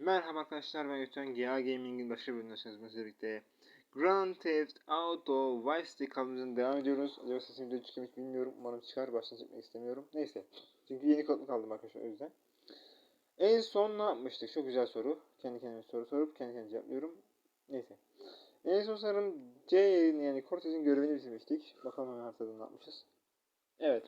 Merhaba arkadaşlar ben Gökhan GA Gaming'in başka bir bölümündesiniz birlikte Grand Theft Auto Vice City kaldığımızdan devam ediyoruz. Acaba sesim video mu bilmiyorum. Umarım çıkar. Baştan çekmek istemiyorum. Neyse. Çünkü yeni kodlu kaldım arkadaşlar o yüzden. En son ne yapmıştık? Çok güzel soru. Kendi kendime soru sorup kendi kendime cevaplıyorum. Neyse. En son sanırım C yani Cortez'in görevini bitirmiştik. Bakalım hemen haritada ne yapmışız. Evet.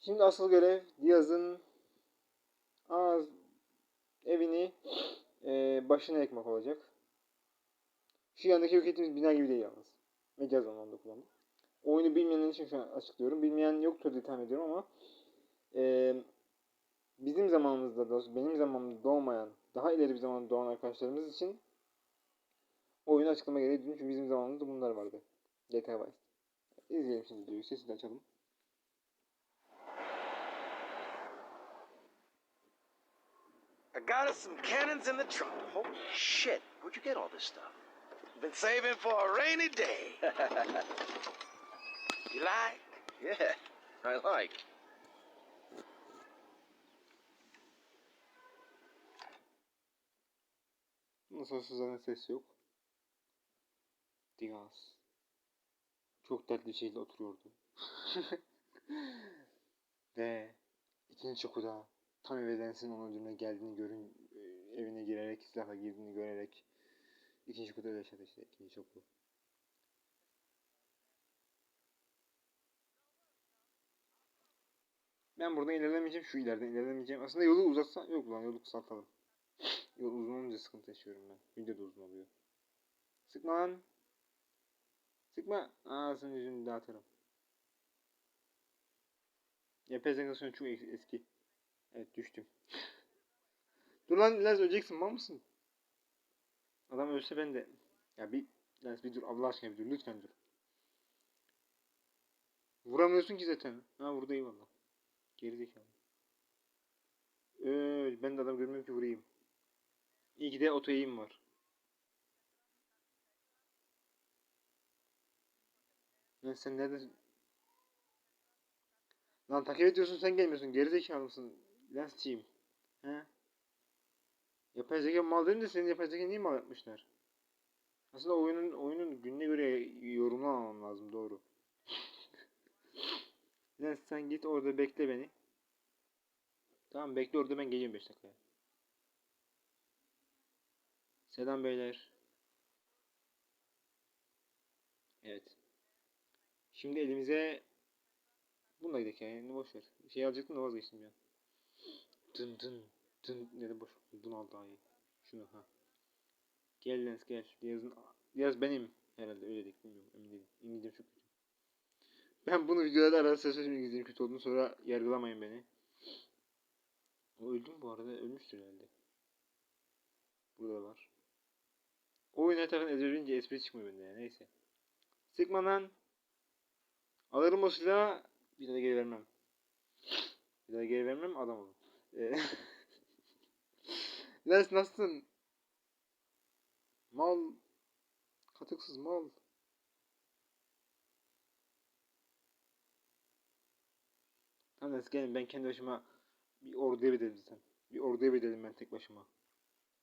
Şimdi asıl görev Diaz'ın ağız evini e, başına ekmek olacak. Şu yandaki yok ettiğimiz bina gibi değil yalnız. Mecaz anlamda kullandım. Oyunu bilmeyenler için şu an açıklıyorum. Bilmeyen yoktur diye tahmin ediyorum ama e, bizim zamanımızda da benim zamanımda doğmayan, daha ileri bir zamanda doğan arkadaşlarımız için oyunu açıklama gereği duydum. Çünkü bizim zamanımızda bunlar vardı. GTA Vice. İzleyelim şimdi videoyu. Sesini açalım. Got us some cannons in the trunk. Holy shit, where'd you get all this stuff? Been saving for a rainy day. you like? Yeah, I like. Nasıl olsa zaten ses yok. Diaz. Çok dertli bir şekilde oturuyordu. Ve ikinci çokuda tam eve Lens'in onun öldürmeye geldiğini görün e, evine girerek silahla girdiğini görerek ikinci öyle yaşadı işte ikinci çoku. Ben buradan ilerlemeyeceğim. Şu ileriden ilerlemeyeceğim. Aslında yolu uzatsa yok lan yolu kısaltalım. Yol uzun olunca sıkıntı yaşıyorum ben. Video da uzun oluyor. Sıkma lan. Sıkma. Ağzını yüzünü dağıtırım. Yapay zekasyon çok es- eski. Evet düştüm. dur lan Lens öleceksin mal mısın? Adam ölse ben de. Ya bir Lens bir dur Allah aşkına bir dur lütfen dur. Vuramıyorsun ki zaten. Ha vurdu eyvallah. Gerizekalı. Öl ben de adam görmüyorum ki vurayım. İyi ki de oto eğim var. Lan sen neredesin? Lan takip ediyorsun sen gelmiyorsun. Gerizekalı mısın? Lensçiyim. He? Yapay zeka mal dedim de senin yapay zeka niye mal yapmışlar? Aslında oyunun oyunun gününe göre yorumlamamam lazım doğru. Lens sen git orada bekle beni. Tamam bekle orada ben geliyorum 5 dakikaya. Selam beyler. Evet. Şimdi elimize bununla gidelim yani boş ver. Şey alacaktım da vazgeçtim ya. Dın dın dın dedi boş. Bunu al daha. Şunu ha. Gel Lens gel. Yazın yaz benim herhalde öyle dedik bilmiyorum emin değilim. İngilizcem çok kötü. Ben bunu videolarda arada seslerim İngilizcem kötü olduğunu sonra yargılamayın beni. O öldü mü bu arada? Ölmüştür herhalde. Burada da var. Oyun her tarafını espri çıkmıyor bende ya. Neyse. Sıkma lan. Alırım o silahı. Bir daha geri vermem. Bir daha geri vermem adam olun. Ee, Lens nasılsın? Mal. Katıksız mal. Tamam Lens gelin ben kendi başıma bir orduya bedelim zaten. Bir orduya bedelim ben tek başıma.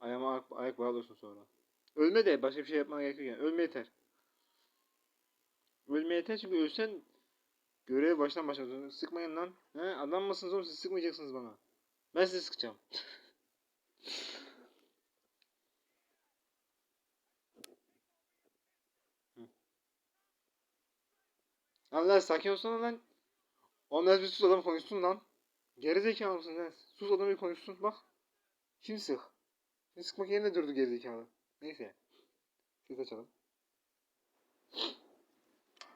Ayağıma ayak, ayak bağlıyorsun sonra. Ölme de başka bir şey yapmana gerek yok yani. Ölme yeter. Ölme yeter çünkü ölsen görev baştan başlasın. Sıkmayın lan. He, adam mısınız oğlum siz sıkmayacaksınız bana. Ben sizi sıkacağım. Lan sakin olsana lan. Onlar bir sus adam konuşsun lan. Gerizekalı mısın lan? Sus adam bir konuşsun bak. Şimdi sık. Şimdi sıkmak yerine durdu gerizekalı. Neyse. Ses açalım.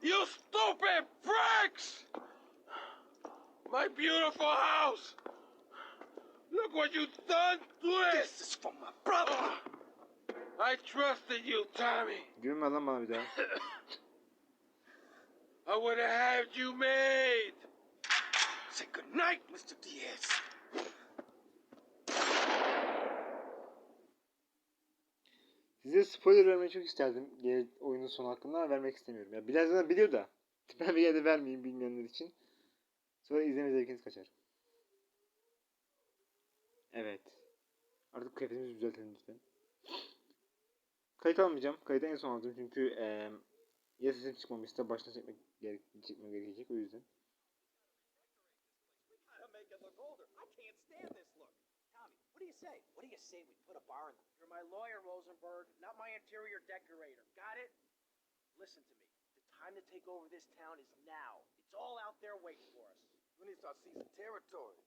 You stupid pricks! My beautiful house! Look what you done to it! This is for my brother! I trusted you, Tommy. Gülme lan bana bir daha. I would have had you made. Say goodnight, Mr. Diaz. Size spoiler vermeyi çok isterdim. Gene oyunun sonu hakkında vermek istemiyorum. Ya birazdan biliyor da. Ben bir yerde vermeyeyim bilmeyenler için. Sonra izleme zevkiniz kaçar. Evet. Artık kıyafetimizi düzeltelim lütfen. Kayıt almayacağım. Kayıtı en son aldım çünkü eee ya sesim çıkmamışsa baştan çekmek gerek çekmem gerekecek o yüzden. Listen to me. The time to take over this town is now. It's all out there waiting for us. We need to start seizing territory.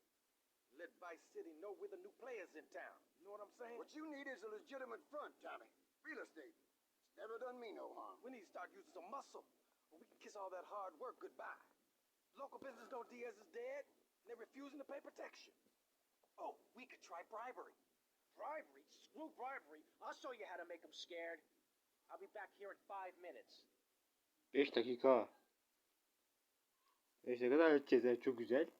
Let Vice City know we're the new players in town. You know what I'm saying? What you need is a legitimate front, Tommy. Real estate. It's never done me no harm. We need to start using some muscle. Or we can kiss all that hard work goodbye. Local business know Diaz is dead, and they're refusing to pay protection. Oh, we could try bribery. Bribery? Screw bribery. I'll show you how to make them scared. I'll be back here in five minutes. 5 dakika. 5 dakikada halledeceğiz. Evet, çok güzel.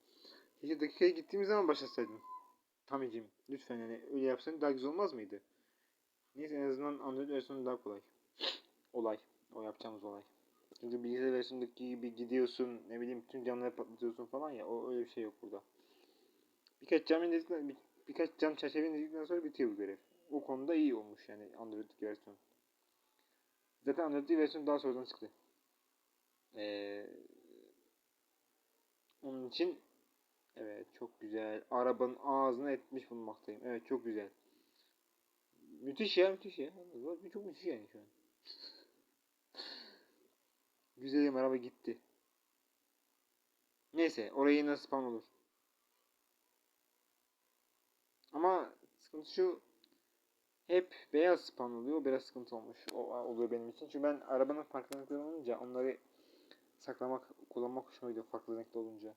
Keşke dakikaya gittiğimiz zaman başlasaydın. Tamicim lütfen yani öyle yapsan daha güzel olmaz mıydı? Neyse en azından Android versiyonu daha kolay. Olay. O yapacağımız olay. Çünkü bilgisayar versiyonundaki gibi gidiyorsun ne bileyim bütün camları patlatıyorsun falan ya o öyle bir şey yok burada. Birkaç cam indirdikten bir, birkaç cam çerçeve indirdikten sonra bitiyor bu görev. O konuda iyi olmuş yani Android'deki versiyon. Zaten Android'deki versiyon daha sonradan çıktı. Ee, onun için evet çok güzel. Arabanın ağzına etmiş bulunmaktayım. Evet çok güzel. Müthiş ya müthiş ya. Çok müthiş yani şu an. Güzelim araba gitti. Neyse orayı nasıl spam olur. Ama sıkıntı şu hep beyaz spam oluyor. Biraz sıkıntı olmuş. O oluyor benim için. Çünkü ben arabanın farklı renkleri olunca onları saklamak, kullanmak hoşuma gidiyor farklı renkli olunca.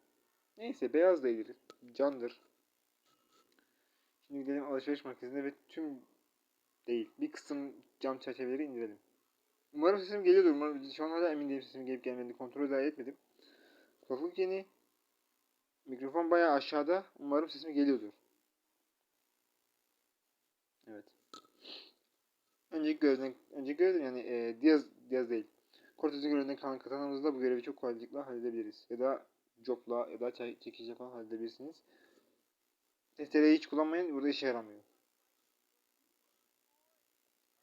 Neyse beyaz da iyidir. Candır. Şimdi gidelim alışveriş merkezine ve tüm değil bir kısım cam çerçeveleri indirelim. Umarım sesim geliyordur. Umarım şu an hala emin değilim sesim gelip gelmediğini kontrol daha etmedim. Kulaklık yeni. Mikrofon bayağı aşağıda. Umarım sesim geliyordur. Evet. Önceki görevden, önceki görevden yani e, Diaz, Diaz değil. Cortez'in görevden kalan katanamızda bu görevi çok kolaylıkla halledebiliriz. Ya da jobla ya da çekici falan halledebilirsiniz. Testereyi hiç kullanmayın. Burada işe yaramıyor.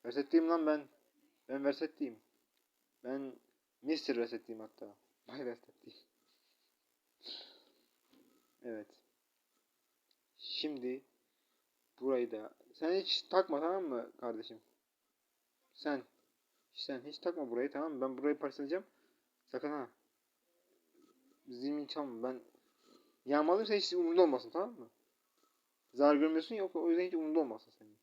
Versetteyim lan ben. Ben Versetteyim. Ben Mr. Versetteyim hatta. Bay Versetteyim. evet. Şimdi burayı da sen hiç takma tamam mı kardeşim? Sen sen hiç takma burayı tamam mı? Ben burayı parçalayacağım. Sakın ha. Zilmin çalma. Ben yağmalıyım sen hiç umurunda olmasın tamam mı? Zarar görmüyorsun ya o yüzden hiç umurunda olmasın senin.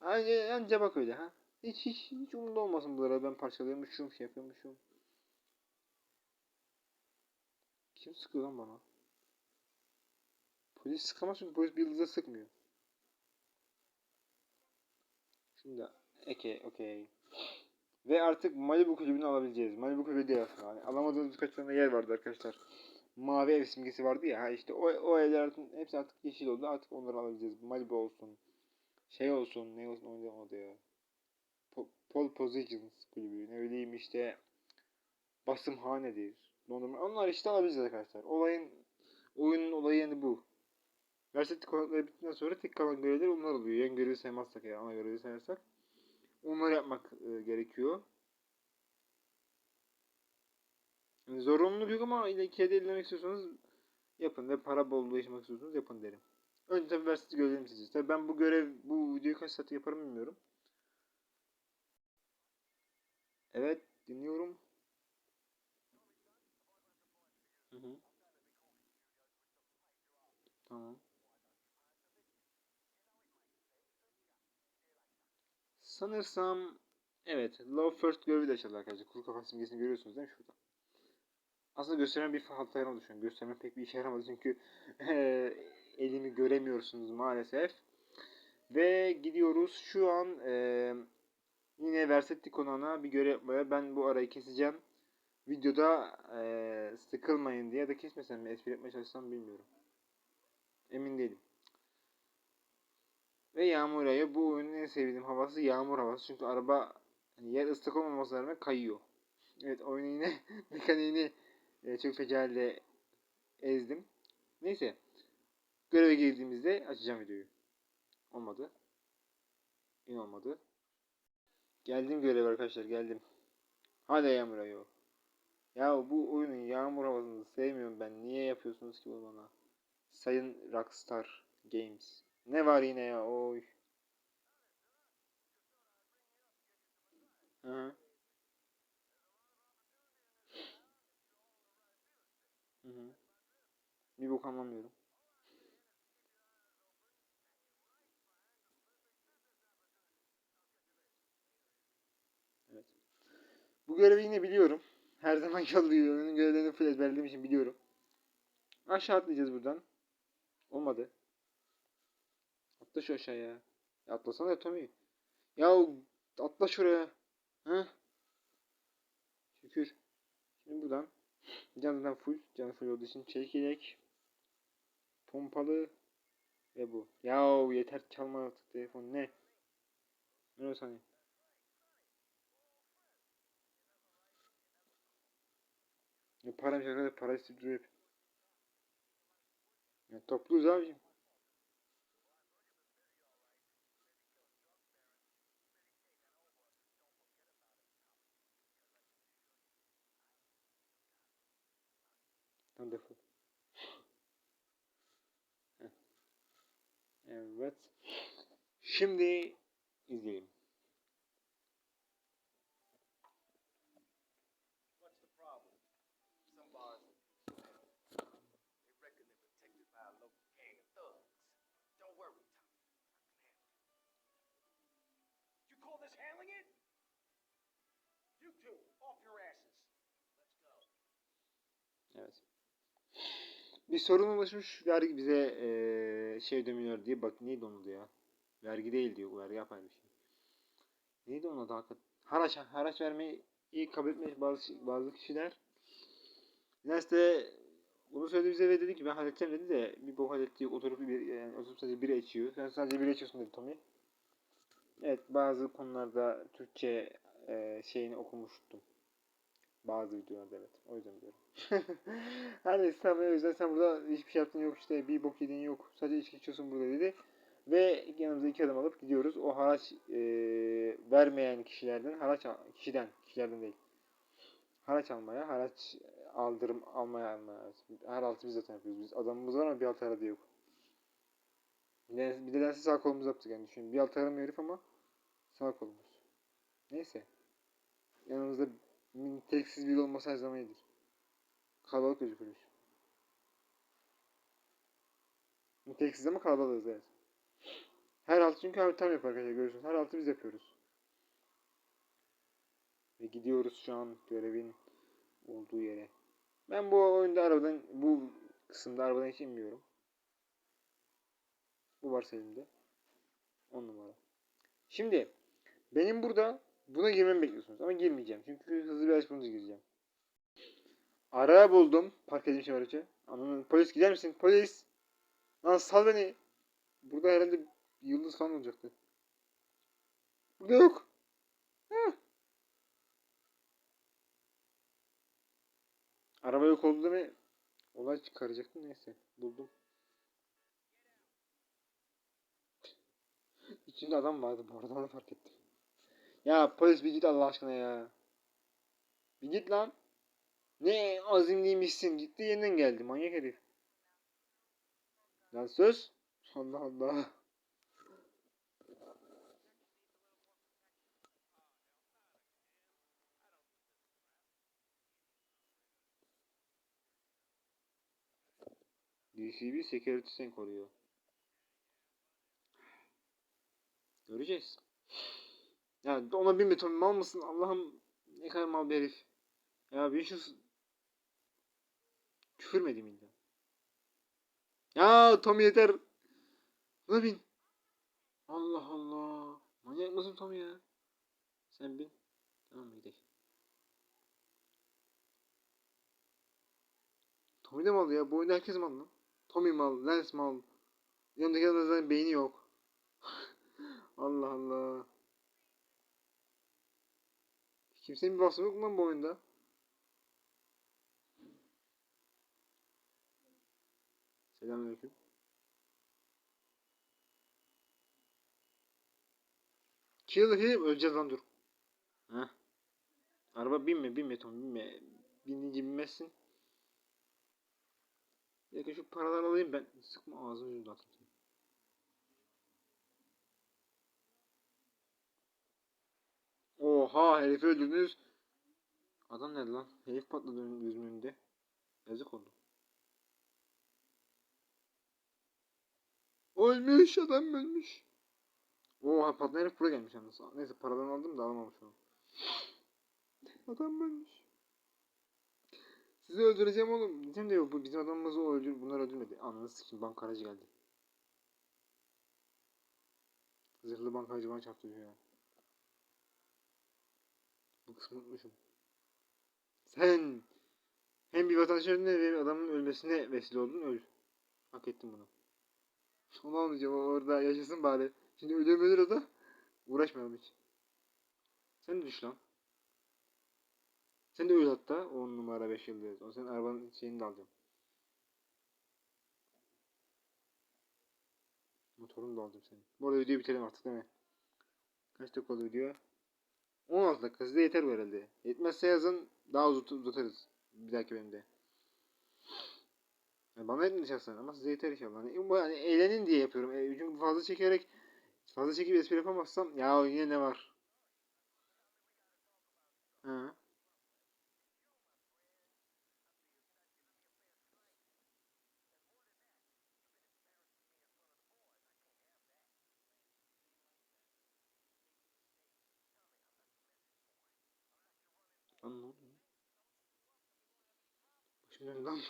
Anca, anca bak öyle ha. Hiç hiç hiç umurunda olmasın buralara ben parçalıyormuşum şey yapıyormuşum. Kim sıkıyor lan bana? Polis sıkamaz çünkü polis bir yıldıza sıkmıyor. Şimdi okey okey. Ve artık Malibu kulübünü alabileceğiz. Malibu kulübü değil aslında. Yani alamadığımız birkaç tane yer vardı arkadaşlar. Mavi ev simgesi vardı ya. İşte o, o evler artık, hepsi artık yeşil oldu. Artık onları alabileceğiz. Malibu olsun. Şey olsun. Ne olsun oyunda olmadı ya. Po- Pole Positions kulübü. Ne bileyim işte. Basımhanedir. Dondurma. Onlar işte alabileceğiz arkadaşlar. Olayın oyunun olayı yani bu. Versetik konukları bittikten sonra tek kalan görevler onlar oluyor. Yan görevi saymazsak ya ana görevi sayarsak. Onları yapmak e, gerekiyor. Yani zorunluluk yok ama ileriki de ilerlemek istiyorsanız yapın ve para bolluğu yaşamak istiyorsanız yapın derim. Önce tabii versiti görevlerimi seçeceğiz. Tabii ben bu görev, bu videoyu kaç saat yaparım bilmiyorum. Evet, dinliyorum. Hı hı. Tamam. Sanırsam evet Love First görevi de açıldı arkadaşlar. Kuru kafa simgesini görüyorsunuz değil mi şurada? Aslında gösteren bir hata yaramadı şu an. Gösterme pek bir işe yaramadı çünkü elimi göremiyorsunuz maalesef. Ve gidiyoruz şu an eee, yine Versetti konağına bir görev yapmaya. Ben bu arayı keseceğim. Videoda eee, sıkılmayın diye ya da kesmesem mi espri yapmaya çalışsam bilmiyorum. Emin değilim. Ve yağmur yağıyor. Bu oyunun en sevdiğim havası yağmur havası. Çünkü araba hani yer ıslak olmamasına rağmen kayıyor. Evet oyunu yine mekaniğini e, çok feci halde ezdim. Neyse. Göreve girdiğimizde açacağım videoyu. Olmadı. Yine olmadı. Geldim göreve arkadaşlar geldim. Hadi yağmur ayı. Ya bu oyunun yağmur havasını sevmiyorum ben. Niye yapıyorsunuz ki bunu bana? Sayın Rockstar Games. Ne var yine ya? Oy. Hı hı. Hı hı. Bir bok anlamıyorum. Evet. Bu görevi yine biliyorum. Her zaman yolluyor. Oyunun görevlerini full ezberlediğim için biliyorum. Aşağı atlayacağız buradan. Olmadı. Atla şu aşağıya. Ya atlasana ya Tommy. Ya atla şuraya. Hı? Şükür. Şimdi buradan. Canından full. Canı full olduğu için çekirdek. Pompalı. Ve bu. Ya yeter çalma artık telefon. Ne? Ne o saniye? Ya param şaka para isteyip duruyor. Ya topluyuz abicim. Heh. Evet. Şimdi izleyelim. Bir sorun oluşmuş. Vergi bize eee şey ödemiyor diye. Bak neydi onun ya? Vergi değil diyor. Vergi yapar bir şey. Neydi onun adı hakikaten? Haraç, haraç vermeyi iyi kabul etmiş bazı, bazı kişiler. Üniversite bunu söyledi bize ve dedi ki ben halledeceğim dedi de bir bok halletti oturup bir yani oturup sadece biri içiyor. Sen sadece biri içiyorsun dedi Tommy. Evet bazı konularda Türkçe eee, şeyini okumuştum. Bazı videolarda evet. O yüzden biliyorum. Her neyse tamam o yüzden sen burada hiçbir şey yaptığın yok işte bir bok yediğin yok. Sadece içki içiyorsun burada dedi. Ve yanımıza iki adam alıp gidiyoruz. O haraç e, vermeyen kişilerden haraç kişiden kişilerden değil. Haraç almaya, haraç aldırım almaya almaya. Her altı biz zaten yapıyoruz. Biz adamımız var ama bir altı aradı yok. Bir de, dersi sağ kolumuz yaptık yani düşünün. Bir altı aramıyor herif ama sağ kolumuz. Neyse. Yanımızda niteliksiz biri olması her zaman iyidir. Kalabalık gözükürüz. Niteliksiz ama kalabalığız evet. Her altı çünkü abi tam yapar arkadaşlar görüyorsunuz. Her altı biz yapıyoruz. Ve gidiyoruz şu an görevin olduğu yere. Ben bu oyunda arabadan bu kısımda arabadan hiç inmiyorum. Bu varsa elimde. 10 numara. Şimdi benim burada buna girmemi bekliyorsunuz ama girmeyeceğim. Çünkü hızlı bir açmanıza gireceğim. Araba buldum. Park edilmiş aracı. Anladın Polis gider misin? Polis! Lan sal beni. Burada herhalde yıldız falan olacaktı. Burada yok. Heh. Araba yok oldu mi olay çıkaracaktım neyse. Buldum. İçinde adam vardı bu arada onu fark ettim. Ya polis bir git Allah aşkına ya. Bir git lan. Ne azimliymişsin. Gitti yeniden geldi. Manyak herif. Lan söz. Allah Allah. DCB security sen koruyor. Göreceğiz. Ya ona bin beton mal mısın? Allah'ım ne kadar mal bir herif. Ya bir şu küfür mü edeyim illa? Ya Tommy yeter. Buna bin. Allah Allah. Manyak mısın Tommy ya? Sen bin. Tamam gidelim. Tommy de mal ya. Bu oyunda herkes mal lan. Tommy mal, Lance mal. Yanındaki adamın zaten beyni yok. Allah Allah. Kimsenin bir vasfı yok mu bu oyunda? Selamünaleyküm. Kill him. Şey öleceğiz lan dur. Heh. Araba binme binme Tom binme. Binince binmezsin. Bir dakika şu paraları alayım ben. Sıkma ağzını yüzünü. Oha herifi öldürdünüz. Adam nerede lan? Herif patladı gözümün önünde. Yazık oldu. Ölmüş adam ölmüş. Oha patlayan herif buraya gelmiş yalnız. Neyse paralarını aldım da alamamış onu. Adam ölmüş. Sizi öldüreceğim oğlum. Diyeceğim de yok bizim adamımızı o öldür bunlar öldürmedi. Ananı sikim bankacı geldi. Zırhlı bankacı bana çarptı ya. Bu kısmı unutmuşum. Sen hem bir vatandaş öldüğüne ve bir adamın ölmesine vesile oldun öl. Hak ettin bunu. Almayacağım o orada yaşasın bari. Şimdi ölür ölür o da. Uğraşmayalım hiç. Sen de düş lan. Sen de öl hatta 10 numara 5 yıldız. O senin arabanın şeyini de alacağım. Motorunu da aldım senin. Bu arada videoyu bitirelim artık değil mi? Kaç dakika oldu video? 16 dakika size yeter bu herhalde. Yetmezse yazın daha uzat uzatırız. Bir dahaki bölümde. Yani bana yetmedi şahsen ama size yeter inşallah. Hani, bu hani eğlenin diye yapıyorum. E, çünkü fazla çekerek fazla çekip espri yapamazsam ya yine ne var? Ha. Lan ne? Başım döndü lan.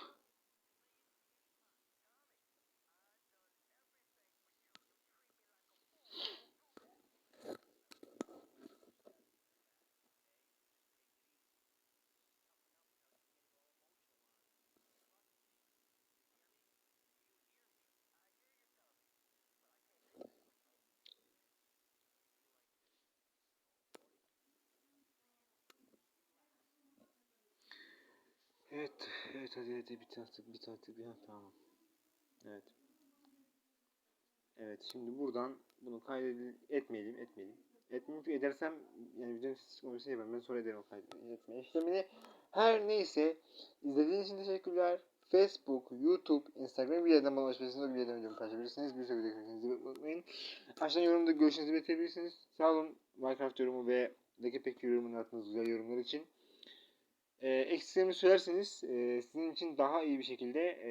Evet, evet hadi hadi bit artık bit artık ya tamam. Evet. Evet şimdi buradan bunu kaydet etmeyelim etmeyelim. Etmeyelim çünkü edersem yani videonun çıkmamasını yapamam. Ben sonra ederim o kaydetme işlemini. Her neyse izlediğiniz için teşekkürler. Facebook, YouTube, Instagram bir yerden bana ulaşabilirsiniz. O bir yerden videomu paylaşabilirsiniz. Bir sonraki videoda görüşürüz. unutmayın. Aşağıdan yorumda görüşlerinizi belirtebilirsiniz. Sağ olun Minecraft yorumu ve Deki Pek yorumun attığınız güzel yorumlar için. E, eksiklerimi söylerseniz e, sizin için daha iyi bir şekilde e,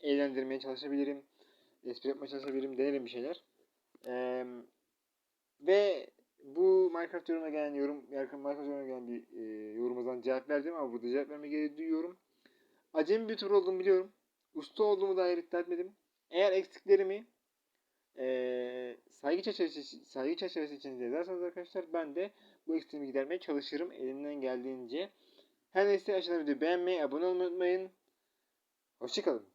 eğlendirmeye çalışabilirim. Espri yapmaya çalışabilirim. Denerim bir şeyler. E, ve bu Minecraft yorumuna gelen yorum, Minecraft yorumuna gelen bir e, yorumumuzdan cevap verdim ama burada cevap verme gereği duyuyorum. Acemi bir tur olduğumu biliyorum. Usta olduğumu dair iddia etmedim. Eğer eksiklerimi e, saygı çerçevesi, saygı çerçevesi içinde yazarsanız arkadaşlar ben de bu eksiklerimi gidermeye çalışırım elimden geldiğince. Her neyse aşağıdan videoyu beğenmeyi, abone olmayı unutmayın. Hoşçakalın.